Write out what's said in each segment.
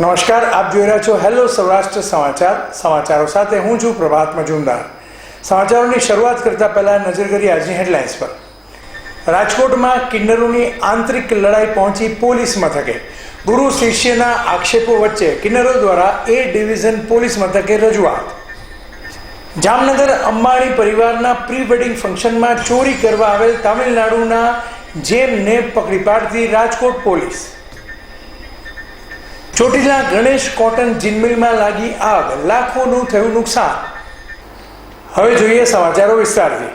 નમસ્કાર, આપ જોઈ રહ્યા છો હેલો સૌરાષ્ટ્ર સમાચાર. સમાચારો સાથે હું છું પ્રભાત મજુમદાર સમાચારોની શરૂઆત કરતા પહેલા નજર કરી આજની હેડલાઇન્સ પર. રાજકોટમાં કિન્નરોની આંતરિક લડાઈ પહોંચી પોલીસ મથકે. ગુરુ શિષ્યના આક્ષેપો વચ્ચે કિન્નરો દ્વારા એ ડિવિઝન પોલીસ મથકે રજૂઆત. જામનગર અંબાણી પરિવારના પ્રી વેડિંગ ફંક્શનમાં ચોરી કરવા આવેલ તામિલનાડુના જેમને પકડી પાડતી રાજકોટ પોલીસ. ચોટીલા ગણેશ કોટન જિનમિલમાં લાગી આગ. લાખોનું થયું નુકસાન. હવે જોઈએ સમાચારો વિસ્તારથી.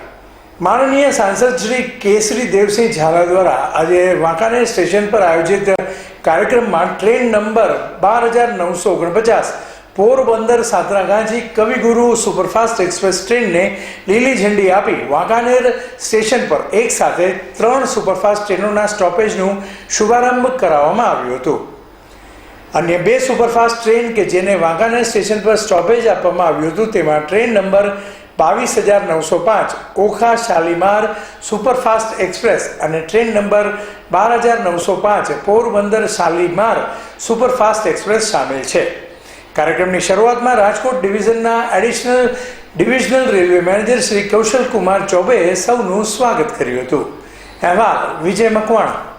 માનનીય સાંસદ શ્રી કેસરી દેવસિંહ ઝાલા દ્વારા આજે વાંકાનેર સ્ટેશન પર આયોજિત કાર્યક્રમમાં ટ્રેન નંબર બાર હજાર નવસો ઓગણપચાસ, પોરબંદર સાંતરાગાંચી કવિગુરુ સુપરફાસ્ટ એક્સપ્રેસ ટ્રેનને લીલી ઝંડી આપી વાંકાનેર સ્ટેશન પર એક સાથે ત્રણ સુપરફાસ્ટ ટ્રેનોના સ્ટોપેજનું શુભારંભ કરાવવામાં આવ્યું હતું. અન્ય બે સુપરફાસ્ટ ટ્રેન કે જેને વાંકાનેર સ્ટેશન પર સ્ટોપેજ આપવામાં આવ્યું હતું, તેમાં ટ્રેન નંબર બાવીસ હજાર નવસો પાંચ, ઓખા શાલીમાર સુપરફાસ્ટ એક્સપ્રેસ અને ટ્રેન નંબર બાર હજાર નવસો પાંચ, પોરબંદર શાલીમાર સુપરફાસ્ટ એક્સપ્રેસ સામેલ છે. કાર્યક્રમની શરૂઆતમાં Rajkot ડિવિઝનના additional divisional railway manager Shri Kaushal Kumar ચૌબેએ સૌનું સ્વાગત કર્યું હતું. અહેવાલ, વિજય મકવાણા.